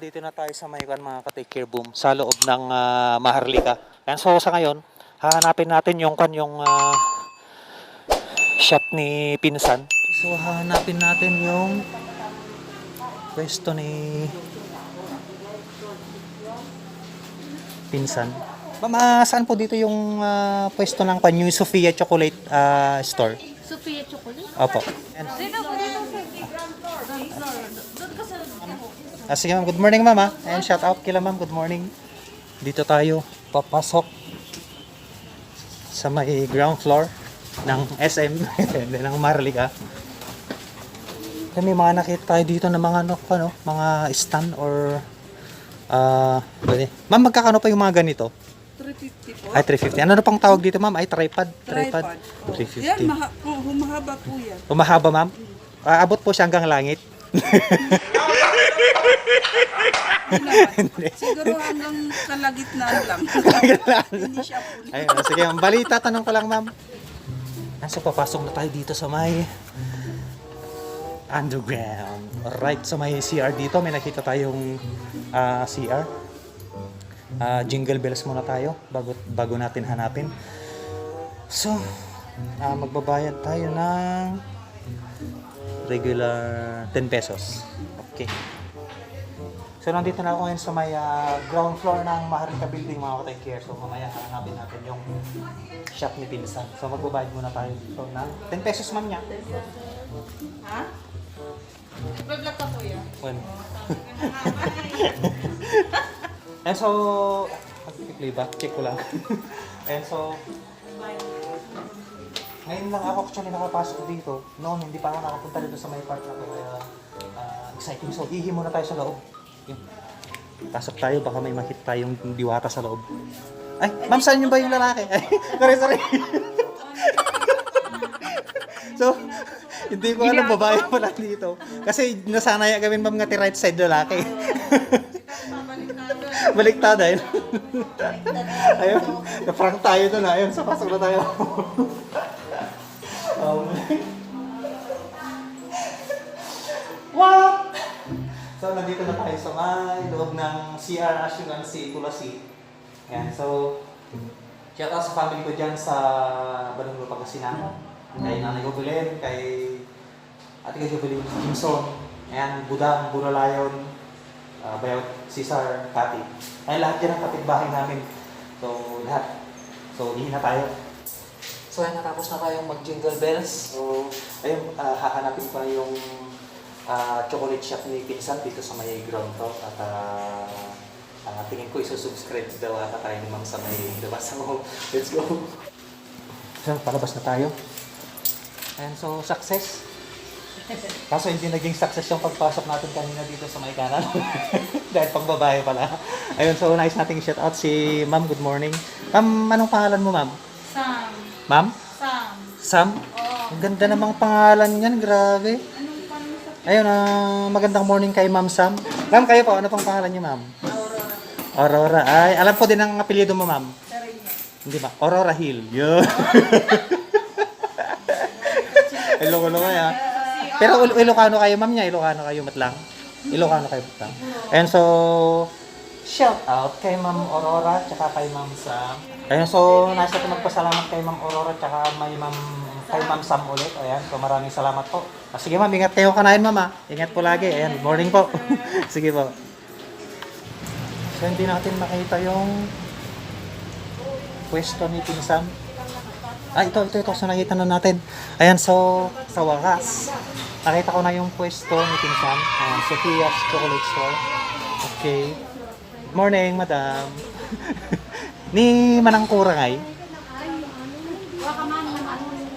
nandito na tayo sa Mayukan mga ka-take care boom sa loob ng ah, Maharlika. And so sa ngayon, hahanapin natin yung kan yung ah, shop ni Pinsan. So hahanapin natin yung pwesto ni Pinsan. Ma'am, ah, saan po dito yung ah, pwesto ng kan yung Sofia Chocolate ah, Store? Sophia Chocolate? Opo. And, Dito po dito sa ground floor. Ground floor. Doon ka sa... Ah, sige ma'am, good morning ma'am ah. Ayan, shout out kila ma'am, good morning. Dito tayo papasok sa may ground floor ng SM, hindi ng Marlica. Kaya may mga nakita tayo dito na mga ano, ano mga stand or ah, pwede. Ma'am, magkakano pa yung mga ganito? 350 po. Ay, 350. Ano na pang tawag dito ma'am? Ay, tripod. Tripod. Oh. 350. Yan, maha, humahaba po yan. Umahaba ma'am? Ah, abot po siya hanggang langit. Naman. Siguro hanggang kalagitnaan lang. Hindi siya po. Ayun, sige, ang balita, tanong ko lang, ma'am. Nasa papasok na tayo dito sa may underground. Right, sa may CR dito, may nakita tayong ah, CR. Ah, jingle bells muna tayo bago, bago natin hanapin. So, ah, magbabayad tayo ng regular 10 pesos. Okay. So nandito na ako ngayon sa may ah, ground floor ng Maharlika Building mga ka care. So mamaya hanapin natin yung shop ni Pinsan. So magbabayad muna tayo dito ng 10 pesos ma'am niya. Ha? Ipa-vlog ka po yan. Bueno. And so, pag-play back, check ko lang. And so, ngayon lang ako actually nakapasok dito. Noon, hindi pa ako nakapunta dito sa may park na to. Kaya, ah, exciting. So, ihi muna tayo sa loob. Yun. Pasok tayo, baka may makita tayong diwata sa loob. Ay, ma'am, saan yun ba yung lalaki? Ay, sorry, sorry. so, hindi ko alam babae pala dito. Kasi nasanaya kami ma'am nga ti right side lalaki. Baliktad ayun. ayun, na-prank tayo doon ayun. So, pasok na tayo. um, What? So, nandito na tayo sa may loob ng CR Assuran si Tulasi. Yan, so, shout out sa family ko dyan sa Balong Pagkasinan. Kay Nanay Gobelin, kay Ate Gobelin Kimson, ayan, Budang, Buralayon, uh, Bayot, Cesar, Kati. Ay, lahat yan ang kapitbahay namin. So, lahat. So, ihin na tayo. So, ayan, natapos na tayong mag-jingle bells. So, ayun, ah, hahanapin pa yung ah, chocolate shop ni Pinsan dito sa may ground to. At ah, ah, tingin ko isusubscribe daw ata tayo ni Ma'am sa may labas mo. Let's go! So, palabas na tayo. Ayan, so success. Kaso hindi naging success yung pagpasok natin kanina dito sa may kanan. Dahil pang babae pala. Ayun, so nice nating shout out si Ma'am. Good morning. Ma'am, anong pangalan mo, Ma'am? Sam. Ma'am? Sam. Sam? Oo. Ang ganda namang pangalan niyan, grabe. Sa Ayun, ah, magandang morning kay Ma'am Sam. Ma'am, kayo po, ano pang pangalan niyo, Ma'am? Aurora? Aurora. Ay, alam ko din ang apelyido mo, Ma'am. Hindi ba? Aurora Hill. Yun. Hello, hello kaya. Pero Il- Ilocano kayo, ma'am niya. Ilocano kayo, matlang. Ilocano kayo, matlang. And so, shout out kay Ma'am Aurora, tsaka kay Ma'am Sam. Ayun, so, nais natin magpasalamat kay Ma'am Aurora, tsaka may Ma'am, kay Ma'am Sam ulit. Ayan, so maraming salamat po. Ah, sige ma'am, ingat kayo kanain ma'am ah. Ingat po lagi. Ayan, morning po. sige po. So, hindi natin makita yung pwesto ni Pinsam. Ah, ito, ito, ito. So, nakita na natin. Ayan, so, sa wakas, nakita ko na yung pwesto ni Pinsam. Ayan, Sophia's Chocolate Store. Okay. Morning, madam. ni Manang Kurangay.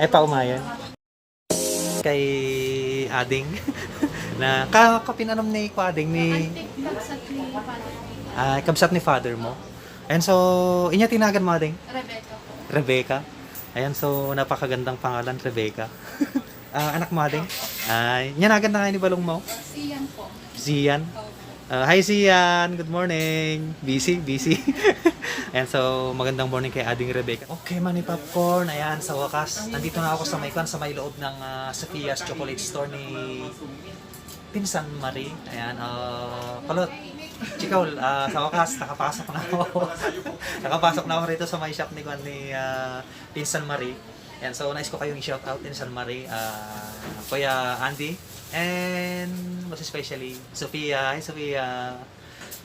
Ay, paumayan. Kay Ading. na kakapinanom ni Kwading ni ah, kabsat ni father mo. And so, inya tinagan mo Ading? Rebecca. Rebecca. Ayan, so napakagandang pangalan, Rebecca. Ah, anak mo, Ading? Ay, nyanagan na nga ni Balong mo? Siyan po. Zian. Ah, hi, Zian. Good morning. Busy, busy. Ayan, so magandang morning kay Ading Rebecca. Okay, Manny Popcorn. Ayan, sa wakas. Nandito na ako sa may sa may loob ng ah, Sophia's Chocolate Store ni Pinsan Marie. Ayan, uh, Kalot. Chikaw, ah, sa wakas, nakapasok na ako. nakapasok na ako rito sa my shop ni, ni ah, Pinsan Marie. Yan, so nice ko kayong i-shout out Pinsan Marie, ah, Kuya Andy, and most especially Sophia. Hi Sophia.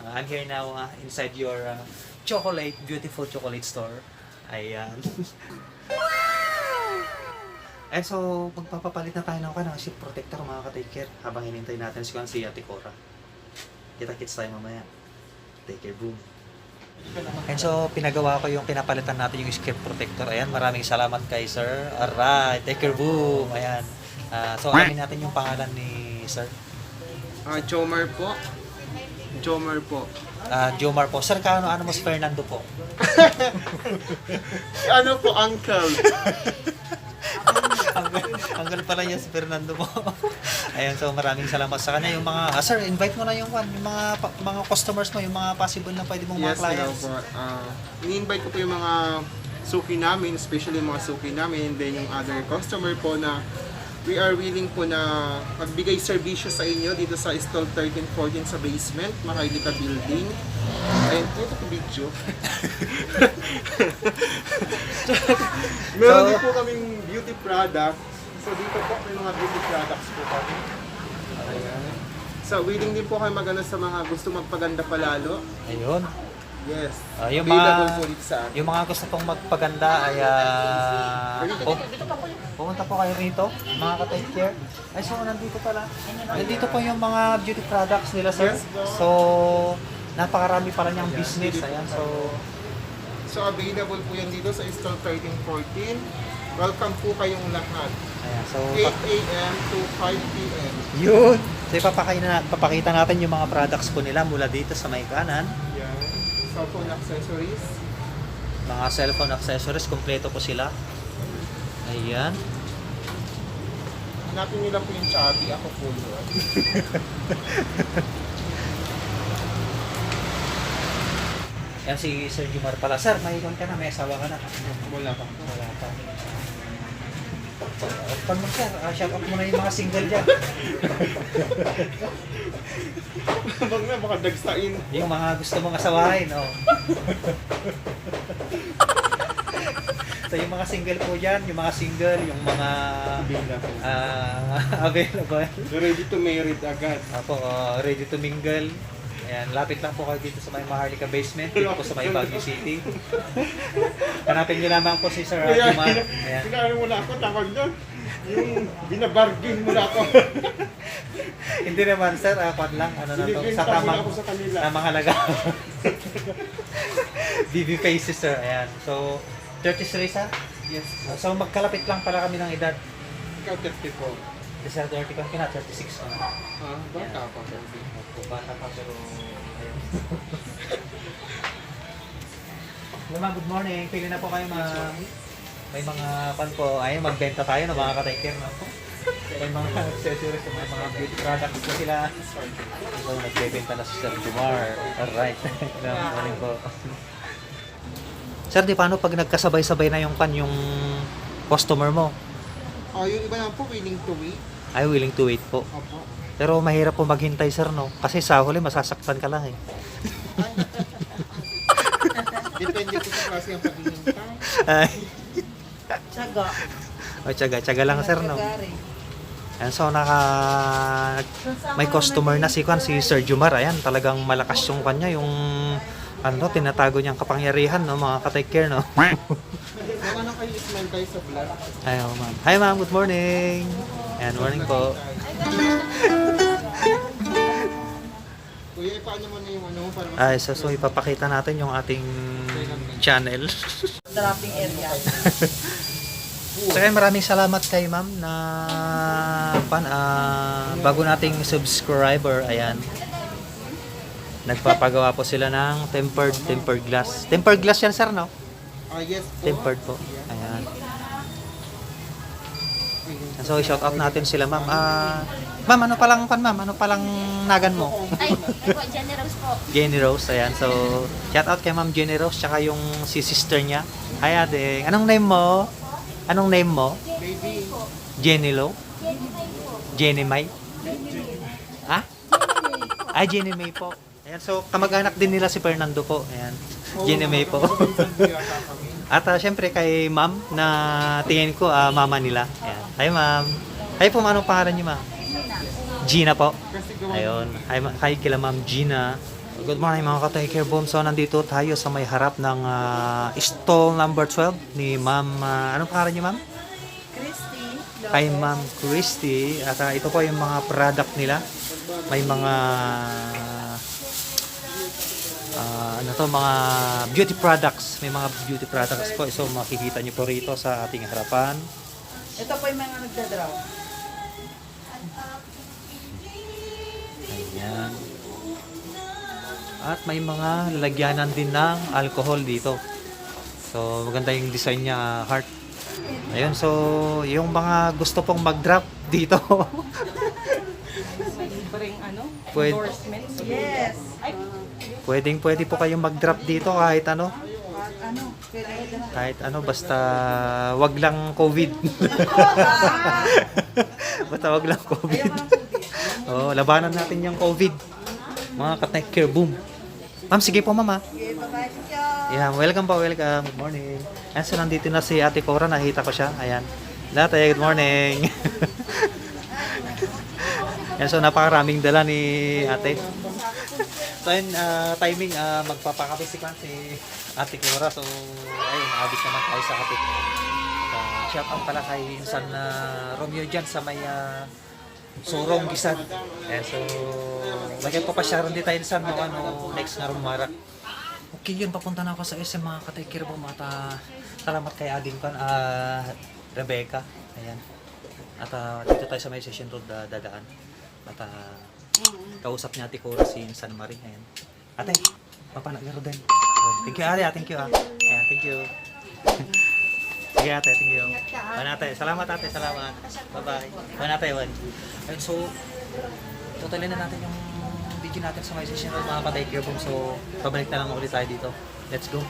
Ah, I'm here now ah, inside your ah, chocolate, beautiful chocolate store. Ayan. And so, magpapapalit na tayo ng ano, ship protector mga ka-take care habang hinintay natin si Juan si Ate Cora. Kita-kits tayo mamaya. Take care, boom. And so, pinagawa ko yung pinapalitan natin yung script protector. Ayan, maraming salamat kay sir. Alright, take care, boom. Ayan. Ah, so, alamin natin yung pangalan ni sir. Ah, Jomar po. Jomar po. Ah, Jomar po. Sir, kaano ano mo si Fernando po? Ano po, uncle? Hanggang, hanggang pala niya si Fernando po. Ayan, so maraming salamat sa kanya. Yung mga, ah, sir, invite mo na yung, one, yung mga, pa- mga customers mo, yung mga possible na pwede mong mga yes, hello clients. po. Ah, ini-invite ko po yung mga suki namin, especially yung mga suki namin, and then yung other customer po na we are willing po na magbigay serbisyo sa inyo dito sa stall 1314 sa basement, Maharlika Building. Ayun ito po video. Meron So- din po kaming beauty product. So dito po may mga beauty products po kami. Ayan. So willing din po kayo magano sa mga gusto magpaganda palalo. Ayun. Yes. Ah, yung Available mga- po dito sa akin. Yung mga gusto pong magpaganda ay ah, pu- pumunta po kayo rito, mga ka-take care. Ay, so nandito pala. Nandito po yung mga beauty products nila, sir. Yes, po. So, napakarami pala niyang business. Ayan, so, So available po yan dito sa stall 1314. Welcome po kayong lahat. ayan, so, 8 pa- a.m. to 5 p.m. yun. So, ipapakita, na, ipapakita natin yung mga products po nila mula dito sa may kanan. Cellphone accessories. Mga cellphone accessories, kompleto po sila. Ayan. Hanapin nyo lang po yung chubby. Ako po yun. Yan si Sir Jumar pala. Sir, may ikon ka na, may asawa ka na. Wala pa. Wala pa. Pag mo sir, uh, shout out mo na yung mga single dyan. Habang na, baka dagsain. Yung mga gusto mong asawahin, oh. so yung mga single po dyan, yung mga single, yung mga ah, available. Ready to married agad. Apo, uh, ready to mingle. Ayan, lapit lang po kayo dito sa may Maharlika basement, dito po sa may Baguio City. Hanapin niyo lamang po si Sir Kaya, Jumar. Ayan. Kinaano mo na ako, tawag doon. Yung binabargain mo na ako. Hindi naman sir, uh, lang, ano na to, sa Binibenta mo na tamang, ako sa kanila. tamang halaga. BB faces sir, ayan. So, 33 sir? Yes. So, magkalapit lang pala kami ng edad. Ikaw, 30 po. Kasi 30 ka, kina 36 ka na. Ah, bata pa. Opo, bata pa pero, ayun. Ma'am, good morning. Pili na po kayo ma... May mga pan po, ayun, magbenta tayo ng mga ka-take care, no? May mga accessories, may mga beauty products po sila. So, nagbebenta na si Sir Jumar. Alright. Good morning po. Sir, di paano pag nagkasabay-sabay na yung pan yung customer mo? Ah, yung iba naman po, willing to wait. Ay, willing to wait po. Opo. Pero mahirap po maghintay, sir, no? Kasi sa huli, masasaktan ka lang, eh. Depende po sa klase ng paghihintay. Ay, Tsaga. o, tsaga, tsaga lang, sir, no? Gari. Ayan, so, naka... May customer na si Kwan, si Sir Jumar. Ayan, talagang malakas yung kanya, yung... Ano, tinatago niyang kapangyarihan, no? Mga ka-take care, no? Kayo smile kayo sa vlog. Ay, oh, ma'am. Hi, ma'am. Good morning. Ayan, morning po. Kuya, paano mo na yung ano para Ay, so, so ipapakita natin yung ating channel. Dropping area. So ayun, maraming salamat kay ma'am na pan, ah, bago nating subscriber, ayan. Nagpapagawa po sila ng tempered tempered glass. Tempered glass yan, sir, no? Ah, yes po. Tempered po. Ayan. So, shout out natin sila, ma'am. Ah, ma'am, ano palang pan, ma'am? Ano palang nagan mo? Ay, ay po, generous po. Jenny Rose, ayan. So, shout out kay Ma'am Jenny Rose, tsaka yung si sister niya. Hi, ate. Anong name mo? Anong name mo? Baby. Jenny Lo? Jenny May? Ha? Ah, Jenny May po. Ayan, so kamag-anak din nila si Fernando po. Ayan. Gina May po. At ah, syempre kay ma'am na tingin ko ah, mama nila. Ayan. Hi ma'am. Hi po, anong pangalan niyo ma'am? Gina po. Ayun. Hi, ma- hi kila ma'am Gina. Good morning mga ka-take care boom. So nandito tayo sa may harap ng ah, stall number 12 ni ma'am. ah, anong pangalan niyo ma'am? Christy. Kay ma'am Christy. At ah, ito po yung mga product nila. May mga ah, ano to mga beauty products. May mga beauty products po. So makikita niyo po rito sa ating harapan. Ito po yung mga nagdadraw. Ayan. At may mga lalagyanan din ng alcohol dito. So, maganda yung design niya, heart. Ayun, so, yung mga gusto pong mag-drop dito, May libreng ano? Endorsement. Yes. Ay, pwedeng pwede po kayong mag-drop dito kahit ano. Ano, Kahit ano, basta wag lang COVID. basta wag lang COVID. oh, labanan natin yung COVID. Mga ka-take care, boom. Ma'am, sige po mama. Yeah, welcome po, welcome. Good morning. Ayan, so nandito na si Ate Cora, nakita ko siya. Ayan. Dati, good morning. Ayan, so napakaraming dala ni Ate. So yun, ah, timing, uh, magpapakape si Kwan, si Ate Cora. So, ayun, abis naman tayo sa kape. At, ah, shout out pala kay San ah, Romeo dyan sa may ah, Surong Gisan. Ayan, so, lagyan pa pa siya rin tayo sa no, ano, next nga rumarak. Okay yun, papunta na ako sa SM mga katikir mo at ah, salamat kay Ading kan, ah, Rebecca. Ayan. At ah, dito tayo sa may session road ah, dadaan. At ah, kausap niya Ate Cora si San Marie. Ayan. Ate, papanagaro din. Thank you, Ate. Thank you, ah. Ayan, thank you. Sige, ate. Thank you. Bye, ate. Salamat, ate. Salamat. Bye-bye. Bye, ate. Bye. Ayun, so, tutuloy na natin yung video natin sa my session road mga ka-take care boom. So, pabalik na lang ulit tayo dito. Let's go.